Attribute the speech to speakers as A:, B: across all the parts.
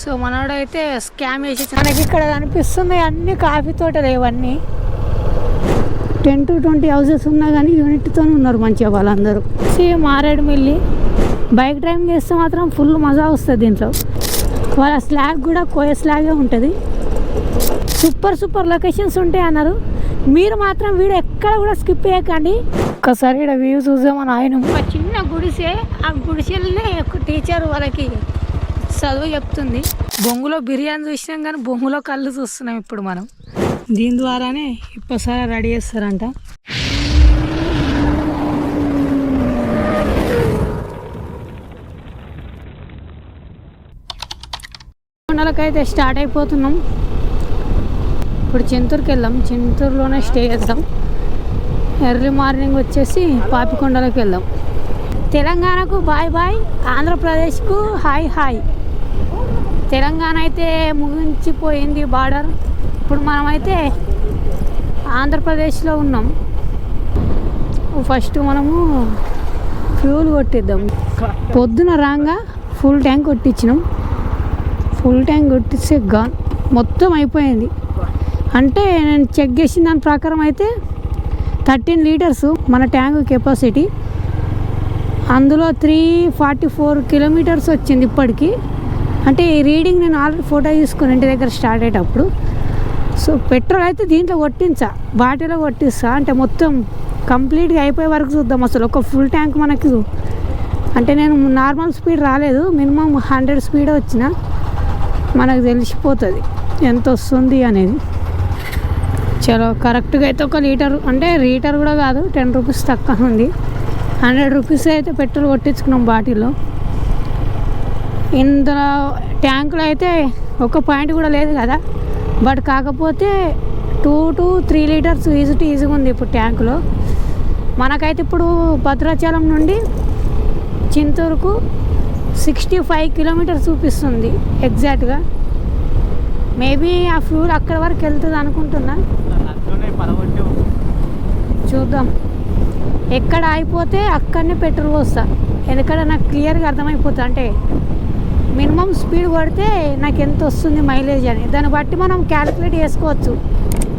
A: So మనోడైతే scam చేసి మనకి ఇక్కడ కనిపిస్తున్నాయి అన్ని కాఫీ తోటలు ఇవన్నీ. టెన్ టు ట్వంటీ హౌసెస్ ఉన్నా కానీ యూనిట్తో ఉన్నారు మంచిగా వాళ్ళందరూ. సేమ్ మారేడుమిల్లి బైక్ డ్రైవింగ్ చేస్తే మాత్రం ఫుల్ మజా వస్తుంది దీంట్లో. వాళ్ళ స్లాగ్ కూడా కోయ స్లాగే ఉంటుంది. సూపర్ సూపర్ లొకేషన్స్ ఉంటాయి అన్నారు. మీరు మాత్రం వీడియో ఎక్కడ కూడా స్కిప్ చేయకండి. ఒక్కసారి ఇక్కడ వ్యూ చూసామని ఆయన. ఒక చిన్న గుడిసె. ఆ గుడిసెలనే ఒక టీచర్ వాళ్ళకి చదువు చెప్తుంది. బొంగులో బిర్యానీ చూసినాం కానీ బొంగులో కళ్ళు చూస్తున్నాం ఇప్పుడు మనం. దీని ద్వారానే ఇప్పసారి రెడీ చేస్తారంట. కొండలకైతే స్టార్ట్ అయిపోతున్నాం. ఇప్పుడు చింతూరుకి వెళ్దాం. చింతూరులోనే స్టే చేద్దాం. ఎర్లీ మార్నింగ్ వచ్చేసి పాపికొండలకు వెళ్దాం. తెలంగాణకు బాయ్ బాయ్ ఆంధ్రప్రదేశ్కు హాయ్ హాయ్. తెలంగాణ అయితే ముగించిపోయింది బార్డర్. ఇప్పుడు మనమైతే ఆంధ్రప్రదేశ్లో ఉన్నాం. ఫస్ట్ మనము ఫ్యూల్ కొట్టిద్దాం. పొద్దున రాగా ఫుల్ ట్యాంక్ కొట్టించినాం. ఫుల్ ట్యాంక్ కొట్టిస్తే గాన్ మొత్తం అయిపోయింది. అంటే నేను చెక్ చేసిన దాని ప్రకారం అయితే థర్టీన్ లీటర్స్ మన ట్యాంక్ కెపాసిటీ. అందులో త్రీ ఫార్టీ ఫోర్ కిలోమీటర్స్ వచ్చింది ఇప్పటికీ. అంటే ఈ రీడింగ్ నేను ఆల్రెడీ ఫోటో తీసుకుని ఇంటి దగ్గర స్టార్ట్ అయ్యేటప్పుడు. సో పెట్రోల్ అయితే దీంట్లో కొట్టించా బాటిలో కొట్టిస్తా. అంటే మొత్తం కంప్లీట్గా అయిపోయే వరకు చూద్దాం అసలు. ఒక ఫుల్ ట్యాంక్ మనకి అంటే నేను నార్మల్ స్పీడ్ రాలేదు. మినిమం హండ్రెడ్ స్పీడ్ వచ్చిన మనకు తెలిసిపోతుంది ఎంత వస్తుంది అనేది. చలో కరెక్ట్గా అయితే ఒక లీటర్ అంటే లీటర్ కూడా కాదు టెన్ రూపీస్ తక్కువ ఉంది. హండ్రెడ్ రూపీస్ అయితే పెట్రోల్ కొట్టించుకున్నాం బాటిల్లో. ఇందులో ట్యాంకులో అయితే ఒక పాయింట్ కూడా లేదు కదా. బట్ కాకపోతే two two three litres easy to ఈజీగా ఉంది ఇప్పుడు ట్యాంకులో. మనకైతే ఇప్పుడు భద్రాచలం నుండి చింతూరుకు సిక్స్టీ ఫైవ్ కిలోమీటర్స్ చూపిస్తుంది ఎగ్జాక్ట్గా. మేబీ ఆ ఫ్యూల్ అక్కడ వరకు వెళ్తుంది అనుకుంటున్నా. చూద్దాం. ఎక్కడ అయిపోతే అక్కడనే పెట్రోల్ పోస్తా. ఎందుకంటే నాకు క్లియర్గా అర్థమైపోతుంది అంటే మినిమం స్పీడ్ కొడితే నాకు ఎంత వస్తుంది మైలేజ్ అని. దాన్ని బట్టి మనం క్యాలిక్యులేట్ చేసుకోవచ్చు.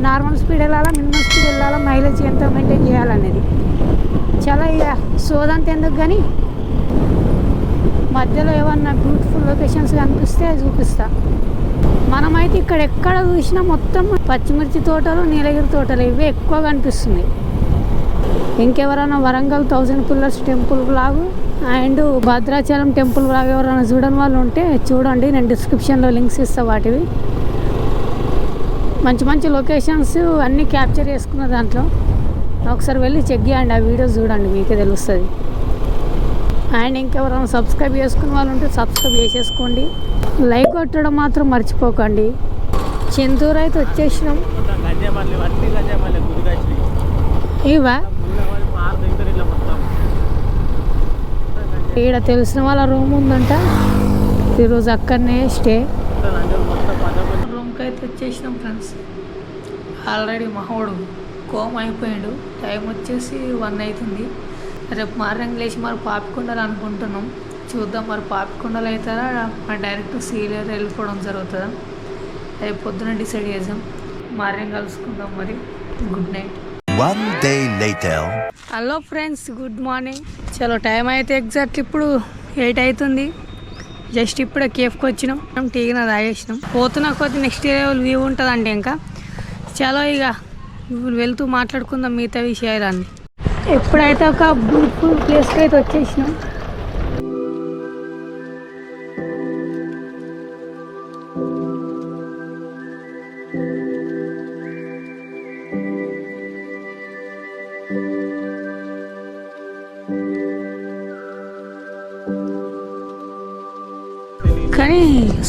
A: నార్మల్ స్పీడ్ వెళ్ళాలా మినిమం స్పీడ్ వెళ్ళాలా మైలేజ్ ఎంత మెయింటైన్ చేయాలనేది. చాలా ఇక సోదంత ఎందుకు కానీ మధ్యలో ఏమన్నా బ్యూటిఫుల్ లొకేషన్స్ కనిపిస్తే చూపిస్తా. మనమైతే ఇక్కడ ఎక్కడ చూసినా మొత్తం పచ్చిమిర్చి తోటలు నీలగిరి తోటలు ఇవే ఎక్కువ కనిపిస్తుంది ఇంకెవరైనా వరంగల్ థౌజండ్ పిల్లర్స్ టెంపుల్ లాగు అండ్ భద్రాచలం టెంపుల్ లాగా ఎవరైనా చూడని వాళ్ళు ఉంటే చూడండి నేను డిస్క్రిప్షన్లో లింక్స్ ఇస్తా వాటివి. మంచి మంచి లొకేషన్స్ అన్నీ క్యాప్చర్ చేసుకున్న దాంట్లో. ఒకసారి వెళ్ళి చెక్ చేయండి ఆ వీడియోస్ చూడండి మీకే తెలుస్తుంది. అండ్ ఇంకెవరైనా సబ్స్క్రైబ్ చేసుకున్న వాళ్ళు ఉంటే సబ్స్క్రైబ్ చేసేసుకోండి. లైక్ కొట్టడం మాత్రం మర్చిపోకండి. చింతూరు అయితే వచ్చేసినాం. ఇవా ఈడ తెలిసిన వాళ్ళ రూమ్ ఉందంట. ఈరోజు అక్కడనే స్టే. రూమ్కి అయితే వచ్చేసినాం ఫ్రెండ్స్. ఆల్రెడీ మహోడు కోమ్ అయిపోయాడు. టైం వచ్చేసి వన్ అవుతుంది రేపు మార్నింగ్ లేచి మరి పాపికొండలు అనుకుంటున్నాం. చూద్దాం మరి పాపికొండలు అవుతారా? మరి డైరెక్ట్ సీలియర్ వెళ్ళిపోవడం జరుగుతుందా? రేపు పొద్దున డిసైడ్ చేద్దాం. మార్నింగ్ కలుసుకుందాం మరి. Good night. Hello friends good morning. చలో టైం అయితే ఎగ్జాక్ట్ ఇప్పుడు ఎయిట్ అవుతుంది. జస్ట్ ఇప్పుడే కేఫ్కి వచ్చినాం. మనం టీగిన తాగేసినాం. పోతున్నా కొద్ది నెక్స్ట్ లెవెల్ వ్యూ ఉంటుందండి ఇంకా. చలో ఇక వెళ్తూ మాట్లాడుకుందాం మిగతా విషయాలన్నీ. ఎప్పుడైతే ఒక బ్యూటిఫుల్ ప్లేస్కి అయితే వచ్చేసినాం.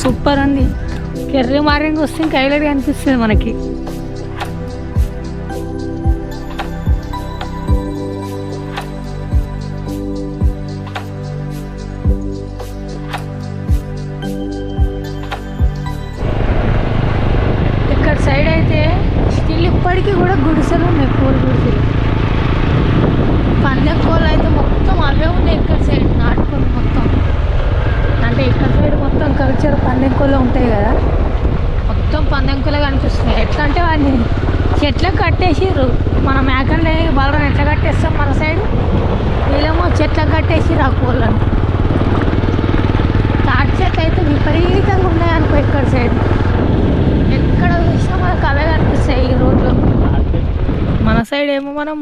A: సూపర్ ఉంది కెర్రీ మార్నింగ్ వస్తే ఇంకా హైలైట్ అనిపిస్తుంది మనకి. చెట్లకు కట్టేసిర్రు. మన మేకల్ని బలరం ఎట్లా కట్టేస్తాం మన సైడ్? వీళ్ళేమో చెట్లకు కట్టేసిర్రు ఆ కోళ్ళని. తాటి చెట్లు అయితే విపరీతంగా ఉన్నాయనుకో ఇక్కడ సైడ్. ఎక్కడ చూసినా మనకు అవే కనిపిస్తాయి ఈ రోడ్లో. మన సైడ్ ఏమో మనం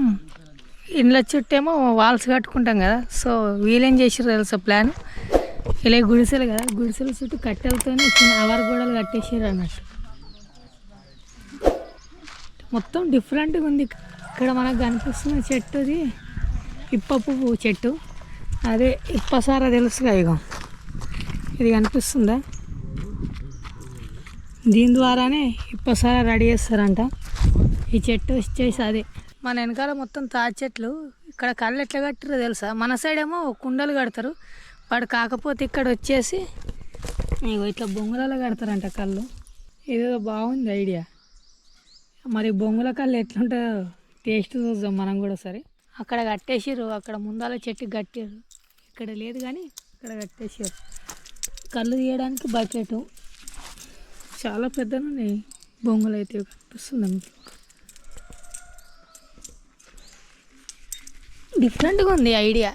A: ఇండ్ల చుట్టేమో వాల్స్ కట్టుకుంటాం కదా. సో వీలేం చేసిర్రు తెలుసా ప్లాన్ ఇలా గుడిసెలు కదా. గుడిసెల చుట్టూ కట్టెలతోనే చిన్న అవర్ గోడలు కట్టేసారు అన్నట్టు. మొత్తం డిఫరెంట్గా ఉంది. ఇక్కడ మనకు కనిపిస్తున్న చెట్టుది ఇప్ప పువ్వు చెట్టు. అదే ఇప్పసార తెలుసుగా ఇక ఇది కనిపిస్తుందా? దీని ద్వారానే ఇప్పసార రెడీ చేస్తారంట. ఈ చెట్టు వచ్చేసి అదే. మన వెనకాల మొత్తం తాటి చెట్లు. ఇక్కడ కళ్ళు ఎట్లా కట్టారో తెలుసా? మన సైడ్ ఏమో కుండలు కడతారు. వాడు కాకపోతే ఇక్కడ వచ్చేసి ఇట్లా బొంగులలో కడతారంట కళ్ళు. ఇదేదో బాగుంది ఐడియా. మరి బొంగుల కళ్ళు ఎట్లుంటుందో టేస్ట్ చూద్దాం మనం కూడా సరే అక్కడ కట్టేసిర్రు అక్కడ ముందాల చెట్టు కట్టారు ఇక్కడ లేదు కానీ ఇక్కడ కట్టేసారు కళ్ళు తీయడానికి బకెట్. చాలా పెద్దనున్నాయి బొంగులు అయితే కనిపిస్తుంది డిఫరెంట్గా ఉంది ఐడియా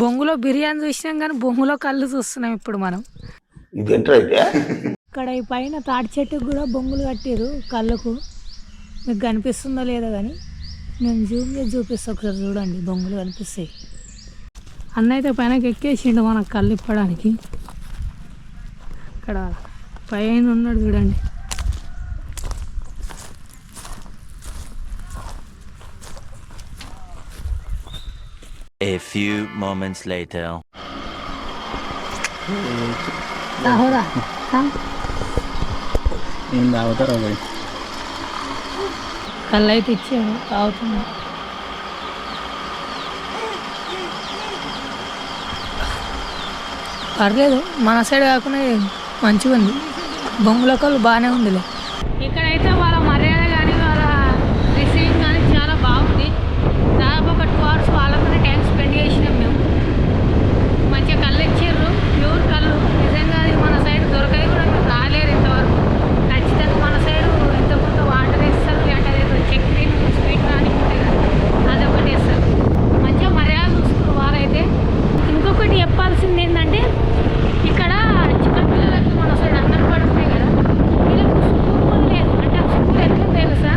A: బొంగులో బిర్యానీ చూసినాం కానీ బొంగులో కళ్ళు చూస్తున్నాం ఇప్పుడు మనం.
B: అయితే
A: ఇక్కడ ఈ పైన తాటి చెట్టుకు కూడా బొంగులు కట్టారు కళ్ళకు. మీకు కనిపిస్తుందో లేదో కానీ నేను జూమ్ చేసి చూపిస్తా ఒకసారి చూడండి బొంగులు కనిపిస్తాయి. అన్న అయితే పైనకి ఎక్కేసిండు మనకు కళ్ళు ఇప్పడానికి ఇక్కడ పైన ఉన్నాడు చూడండి.
C: A few moments later.
A: ఏం
B: నేను తాగుతారా పోయి.
A: కళ్ళు అయితే ఇచ్చాము తాగుతున్నా. పర్లేదు మన సైడ్ కాకుండా మంచిగా ఉంది బొంగుల కళ్ళు బాగానే ఉందిలే ఇక్కడైతే వాళ్ళ మర్యాద కానీ వాళ్ళ రిసీవింగ్ కానీ చాలా బాగుంది దాదాపు ఒక టూ అవర్స్ వాళ్ళతోనే టైం స్పెండ్ చేసినాం మేము మంచిగా కళ్ళు ఇచ్చారు ప్యూర్ కళ్ళు నిజంగా అది మన సైడ్ దొరకది కూడా మీరు రాలేరు ఇంతవరకు ఖచ్చితంగా మన సైడ్ ఇంత కొంత వాటర్ ఇస్తారు లేదంటే అదేదో చక్కెర స్వీట్ కానీ ఉంటుంది కదా అదొకటి ఇస్తారు మంచిగా మర్యాద చూసుకున్నారు వారైతే ఇంకొకటి చెప్పాల్సింది ఏంటంటే ఇక్కడ చిన్నపిల్లలకి మన సైడ్ అందరు పడుతున్నాయి కదా వీళ్ళకు స్కూల్ కూడా లేదు అంటే ఆ స్కూల్ ఎట్లా తెలుసా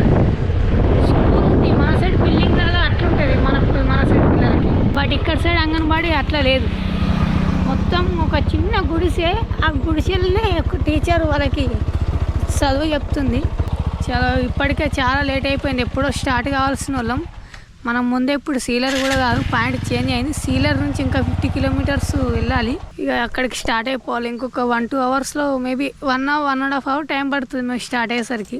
A: స్కూల్ ఉంది మన సైడ్ బిల్డింగ్లలో అట్లుంటుంది మన మన సైడ్ పిల్లలకి బట్ ఇక్కడ సైడ్ అంగన్వాడీ అట్లా లేదు. మొత్తం ఒక చిన్న గుడిసె ఆ గుడిసెలనే ఒక టీచర్ వాళ్ళకి చదువు చెప్తుంది. చాలా ఇప్పటికే చాలా లేట్ అయిపోయింది. ఎప్పుడో స్టార్ట్ కావాల్సిన వాళ్ళం. మనం ముందే ఇప్పుడు సీలర్ కూడా కాదు పాయింట్ చేంజ్ అయింది. సీలర్ నుంచి ఇంకా ఫిఫ్టీ కిలోమీటర్స్ వెళ్ళాలి. ఇక అక్కడికి స్టార్ట్ అయిపోవాలి. ఇంకొక వన్ టూ అవర్స్లో maybe one hour one and half hour time పడుతుంది మేము స్టార్ట్ అయ్యేసరికి.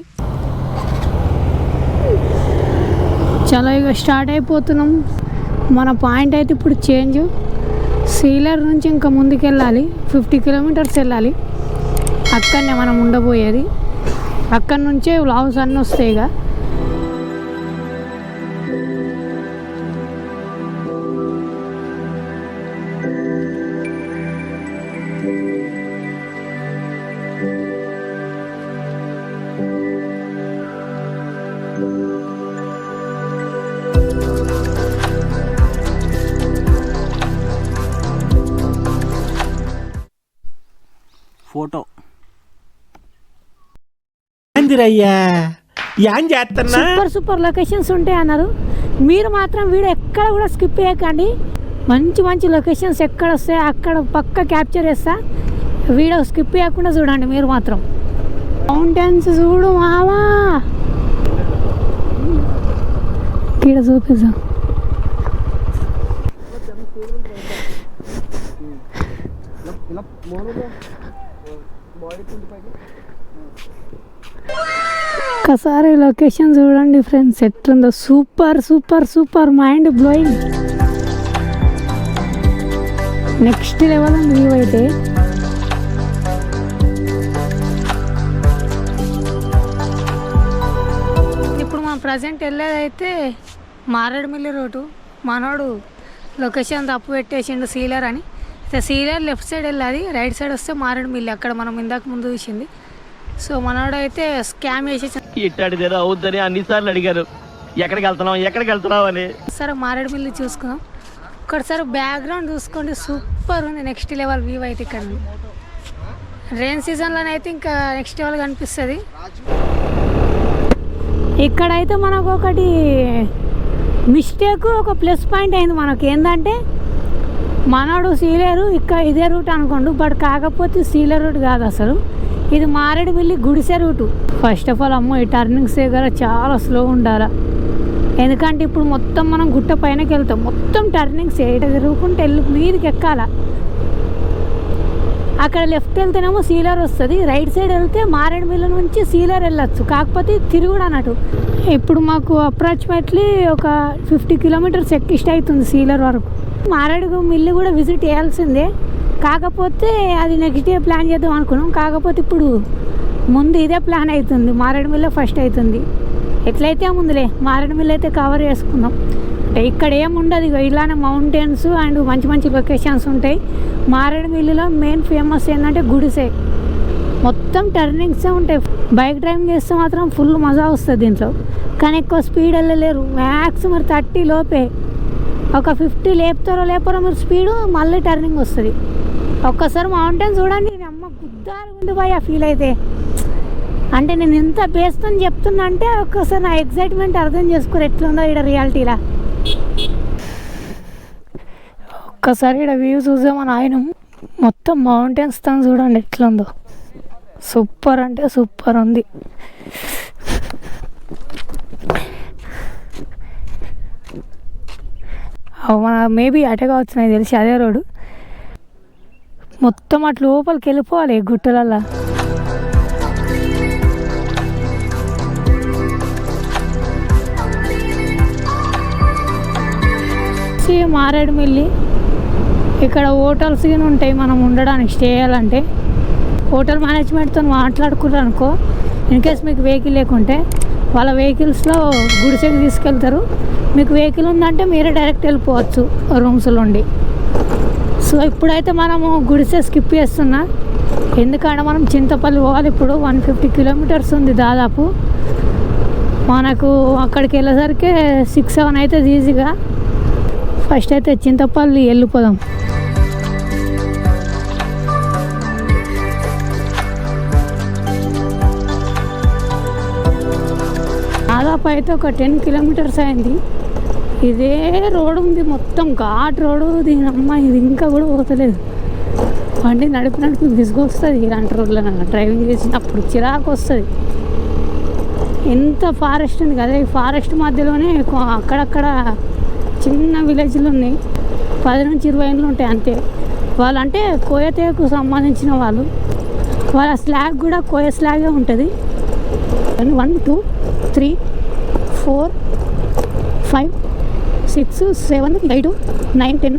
A: చాలా ఇక స్టార్ట్ అయిపోతున్నాం. మన పాయింట్ అయితే ఇప్పుడు చేంజ్. సీలర్ నుంచి ఇంకా ముందుకు వెళ్ళాలి ఫిఫ్టీ కిలోమీటర్స్ వెళ్ళాలి. అక్కడనే మనం ఉండబోయేది. అక్కడి నుంచే వ్లాగ్స్ అన్నీ వస్తాయి ఇక
B: ఫోటో. ఏందిరయ్యా? ఏం చేస్తున్నా
A: సూపర్ సూపర్ లొకేషన్స్ ఉంటాయి అన్నారు. మీరు మాత్రం వీడియో ఎక్కడ కూడా స్కిప్ చేయకండి. మంచి మంచి లొకేషన్స్ ఎక్కడ వస్తాయి అక్కడ పక్క క్యాప్చర్ చేస్తా. వీడియో స్కిప్ చేయకుండా చూడండి మీరు మాత్రం. మౌంటైన్స్ చూడు మావా. ఇక్కడ చూపిద్దాం. ఒకసారి లొకేషన్ చూడండి ఫ్రెండ్స్ ఎట్లుందో. Super super super mind blowing. Next level ఉంది వ్యూ అయితే. ఇప్పుడు మనం ప్రజెంట్ వెళ్ళేదైతే మారేడుమిల్లి రోడ్డు. మనోడు లొకేషన్ తప్పు పెట్టేసిండు సీలర్ అని. సీరియల్ లెఫ్ట్ సైడ్ వెళ్ళాలి రైట్ సైడ్ వస్తే మారేడుమిల్లి అక్కడ మనం ఇందాక ముందు చూసింది. సో మనోడు అయితే స్కామ్ చేసేసి
D: ఇట్టాడిదేదో అవుద్దని అన్నిసార్లు అడిగారు. ఎక్కడికి వెళ్తున్నావు ఎక్కడికి వెళ్తున్నావు అని.
A: సరే మారేడుమిల్లి చూసుకుందాం. ఒకసారి బ్యాక్గ్రౌండ్ చూసుకోండి సూపర్ ఉంది. నెక్స్ట్ లెవెల్ వ్యూ అయితే ఇక్కడ రెయిన్ సీజన్లోనైతే ఇంకా నెక్స్ట్ లెవెల్ కనిపిస్తుంది. ఇక్కడైతే మనకు ఒకటి మిస్టేక్ ఒక ప్లస్ పాయింట్ అయింది మనకి. ఏంటంటే మనోడు సీలేరు ఇక్కడ ఇదే రూట్ అనుకోండు బట్ కాకపోతే సీలర్ రూట్ కాదు అసలు. ఇది మారేడుమిల్లి గుడిసె రూటు. ఫస్ట్ ఆఫ్ ఆల్ అమ్మో ఈ టర్నింగ్స్ దగ్గర చాలా స్లో ఉండాలి. ఎందుకంటే ఇప్పుడు మొత్తం మనం గుట్ట పైనకి వెళ్తాం. మొత్తం టర్నింగ్స్ ఎయిట తిరుగుకుంటే వెళ్ళి మీదకి ఎక్కాల. అక్కడ లెఫ్ట్ వెళ్తేనేమో సీలర్ వస్తుంది. రైట్ సైడ్ వెళ్తే మారేడుమిల్లి నుంచి సీలర్ వెళ్ళొచ్చు. కాకపోతే తిరుగుడు అన్నట్టు. ఇప్పుడు మాకు అప్రాక్సిమేట్లీ ఒక ఫిఫ్టీ కిలోమీటర్స్ ఎక్కిస్ట్ అవుతుంది సీలర్ వరకు. మారాడుగు మిల్లు కూడా విజిట్ చేయాల్సిందే. కాకపోతే అది నెక్స్ట్ డే ప్లాన్ చేద్దాం అనుకున్నాం. కాకపోతే ఇప్పుడు ముందు ఇదే ప్లాన్ అవుతుంది మారేడుమిల్లే ఫస్ట్ అవుతుంది ఎట్లయితే ముందులే మారేడుమిల్లి అయితే కవర్ చేసుకుందాం. అంటే ఇక్కడ ఏముండదు ఇలానే మౌంటైన్స్ అండ్ మంచి మంచి లొకేషన్స్ ఉంటాయి. మారేడుమిల్లిలో మెయిన్ ఫేమస్ ఏంటంటే గుడిసే. మొత్తం టర్నింగ్సే ఉంటాయి. బైక్ డ్రైవింగ్ చేస్తే మాత్రం ఫుల్ మజా వస్తుంది దీంట్లో. కానీ ఎక్కువ స్పీడ్ వెళ్ళలేరు. మ్యాక్స్ మరి థర్టీ లోపే. ఒక ఫిఫ్టీ లేపుతారో లేపారో మీరు స్పీడ్ మళ్ళీ టర్నింగ్ వస్తుంది. ఒక్కసారి మౌంటైన్ చూడండి నేను అమ్మ గుద్దాలు ఉంది పోయి ఆ ఫీల్ అయితే. అంటే నేను ఎంత బేస్తో చెప్తున్నా అంటే ఒక్కసారి నా ఎగ్జైట్మెంట్ అర్థం చేసుకోరు ఎట్లుందో ఇక్కడ రియాలిటీలా ఒక్కసారి ఇక్కడ వ్యూ చూసామని ఆయన మొత్తం మౌంటైన్స్తో చూడండి ఎట్లుందో. సూపర్ అంటే సూపర్ ఉంది. మన మేబీ అటే కావచ్చు నాకు తెలిసి అదే రోడ్డు మొత్తం అటు లోపలికి వెళ్ళిపోవాలి గుట్టలల్లా. గుట్టలల్లో మారేడుమిల్లి ఇక్కడ హోటల్స్ కానీ ఉంటాయి మనం ఉండడానికి స్టే చేయాలంటే. హోటల్ మేనేజ్మెంట్తో మాట్లాడుకున్నారు అనుకో ఇన్ కేస్ మీకు వెహికల్ లేకుంటే వాళ్ళ వెహికల్స్లో గుడిసెకి తీసుకెళ్తారు. మీకు వెహికల్ ఉందంటే మీరే డైరెక్ట్ వెళ్ళిపోవచ్చు రూమ్స్లో ఉండి సో ఇప్పుడైతే మనము గుడిసె స్కిప్ చేస్తున్నా. ఎందుకంటే మనం చింతపల్లి పోవాలి ఇప్పుడు. వన్ ఫిఫ్టీ కిలోమీటర్స్ ఉంది దాదాపు. మనకు అక్కడికి వెళ్ళేసరికి సిక్స్ సెవెన్ అవుతుంది ఈజీగా ఫస్ట్ అయితే చింతపల్లి వెళ్ళిపోదాం. దాదాపు అయితే ఒక టెన్ కిలోమీటర్స్ అయింది. ఇదే రోడ్ ఉంది మొత్తం ఘాట్ రోడ్. దీని అమ్మ ఇది ఇంకా కూడా పోతలేదు. బండి నడిపి నడిపి విసుగొస్తుంది ఇలాంటి రోడ్లో డ్రైవింగ్ చేసినప్పుడు చిరాకు వస్తుంది ఎంత ఫారెస్ట్ ఉంది కదా ఈ ఫారెస్ట్ మధ్యలోనే అక్కడక్కడ చిన్న విలేజ్లు ఉన్నాయి. పది నుంచి ఇరవై ఏళ్ళు ఉంటాయి అంతే. వాళ్ళంటే కోయతేకు సంబంధించిన వాళ్ళు. వాళ్ళ స్లాగ్ కూడా కోయ స్లాగే ఉంటుంది. One two three four five six seven eight nine ten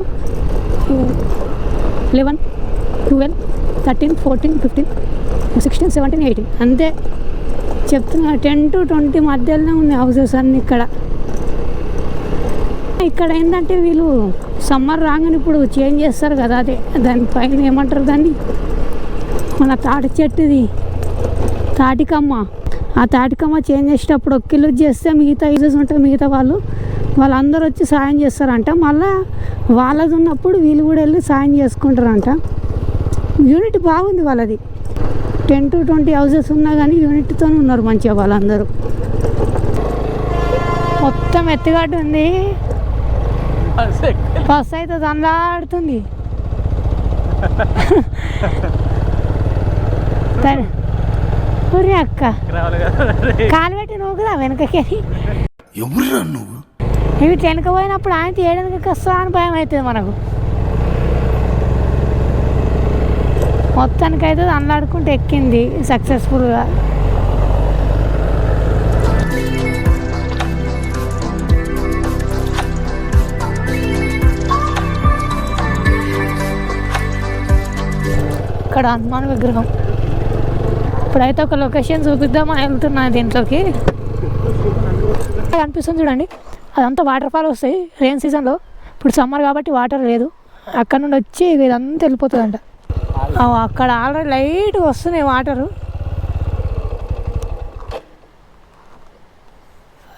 A: eleven twelve thirteen fourteen fifteen sixteen seventeen eighteen అంతే. చెప్తున్నా టెన్ టు ట్వంటీ మధ్యలోనే ఉంది హౌసెస్ అన్నీ ఇక్కడ. ఇక్కడ ఏంటంటే వీళ్ళు సమ్మర్ రాగానే ఇప్పుడు చేంజ్ చేస్తారు కదా అదే. దానిపైన ఏమంటారు దాన్ని? మన తాటి చెట్టుది. తాటికమ్మ. ఆ తాటికమ్మ చేంజ్ చేసేటప్పుడు ఒక కిలో చేస్తే మిగతా యూజెస్ ఉంటాయి మిగతా వాళ్ళు వాళ్ళందరూ వచ్చి సాయం చేస్తారంట. మళ్ళీ వాళ్ళది ఉన్నప్పుడు వీళ్ళు కూడా వెళ్ళి సాయం చేసుకుంటారంట. యూనిట్ బాగుంది వాళ్ళది. టెన్ టు ట్వంటీ హౌసెస్ ఉన్నా కానీ యూనిట్తో ఉన్నారు మంచిగా వాళ్ళందరూ. మొత్తం ఎత్తుగడ్డ ఉంది. బస్ అయితే దండాడుతుంది సరే ఒరే అక్క. కాలు పెట్టి నువ్వు కదా వెనకకి?
E: ఎవర్రా నువ్వు?
A: ఇవి వెనక పోయినప్పుడు ఆయన తీయడానికి వస్తా అని భయం అవుతుంది మనకు. మొత్తానికి అయితే అల్లాడుకుంటూ ఎక్కింది సక్సెస్ఫుల్గా. ఇక్కడ హనుమాన్ విగ్రహం. ఇప్పుడైతే ఒక లొకేషన్ చూపిద్దామని వెళ్తున్నా దీంట్లోకి. అనిపిస్తుంది చూడండి. అదంతా వాటర్ ఫాల్ వస్తాయి. రెయిన్ సీజన్లో ఇప్పుడు సమ్మర్ కాబట్టి వాటర్ లేదు. అక్కడ నుండి వచ్చి ఇదంతా వెళ్ళిపోతుందంట. అక్కడ ఆల్రెడీ లైట్గా వస్తున్నాయి వాటరు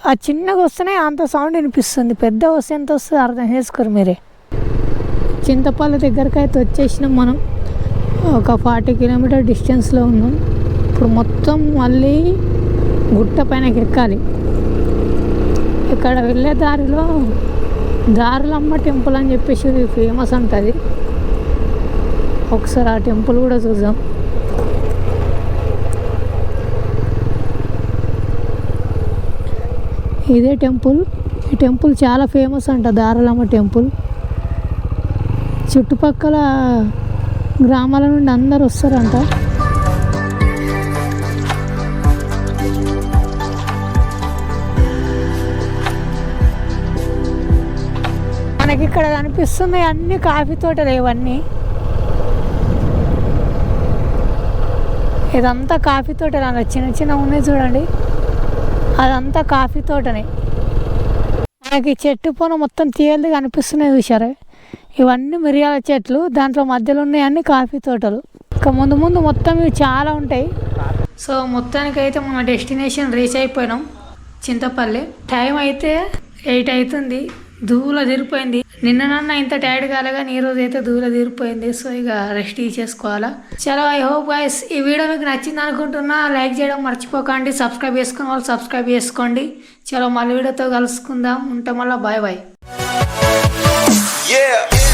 A: ఆ చిన్నగా వస్తేనే అంత సౌండ్ వినిపిస్తుంది. పెద్ద వస్తే ఎంత వస్తుంది అర్థం చేసుకోరు మీరే. చింతపల్లి దగ్గరికి అయితే వచ్చేసినాం మనం. ఒక ఫార్టీ కిలోమీటర్ డిస్టెన్స్లో ఉన్నాం. ఇప్పుడు మొత్తం మళ్ళీ గుట్ట పైనకి ఎక్కాలి. ఇక్కడ వెళ్ళే దారిలో దారులమ్మ టెంపుల్ అని చెప్పేసి ఫేమస్ ఉంటుంది ఒకసారి ఆ టెంపుల్ కూడా చూద్దాం. ఇదే టెంపుల్. ఈ టెంపుల్ చాలా ఫేమస్ అంట దారులమ్మ టెంపుల్. చుట్టుపక్కల గ్రామాల నుండి అందరు వస్తారంట. ఇక్కడ కనిపిస్తున్నాయి అన్ని కాఫీ తోటలు ఇవన్నీ. ఇదంతా కాఫీ తోటలు అన్న చిన్న చిన్న ఉన్నాయి చూడండి. అదంతా కాఫీ తోటనే. మనకి చెట్టు పొన మొత్తం తీయలు కనిపిస్తున్నాయి చూసారా ఇవన్నీ మిరియాల చెట్లు దాంట్లో మధ్యలో ఉన్నాయి అన్ని కాఫీ తోటలు. ఇక ముందు ముందు మొత్తం ఇవి చాలా ఉంటాయి. సో మొత్తానికి అయితే మన డెస్టినేషన్ రీచ్ అయిపోయినాం. చింతపల్లి. టైం అయితే ఎయిట్ అవుతుంది. దూల తీరిపోయింది. నిన్న నన్న ఇంత టైర్డ్ కాలేగా నీ ఈ రోజు అయితే దూల తీరిపోయింది. సో ఇక రెస్ట్ చేసుకోవాలా చలో ఐ హోప్ గైస్ ఈ వీడియో మీకు నచ్చింది అనుకుంటున్నా లైక్ చేయడం మర్చిపోకండి. సబ్స్క్రైబ్ చేసుకున్న వాళ్ళు సబ్స్క్రైబ్ చేసుకోండి. చలో మళ్ళీ వీడియోతో కలుసుకుందాం. ఉంటాం మళ్ళీ బాయ్ బాయ్
E: Yeah.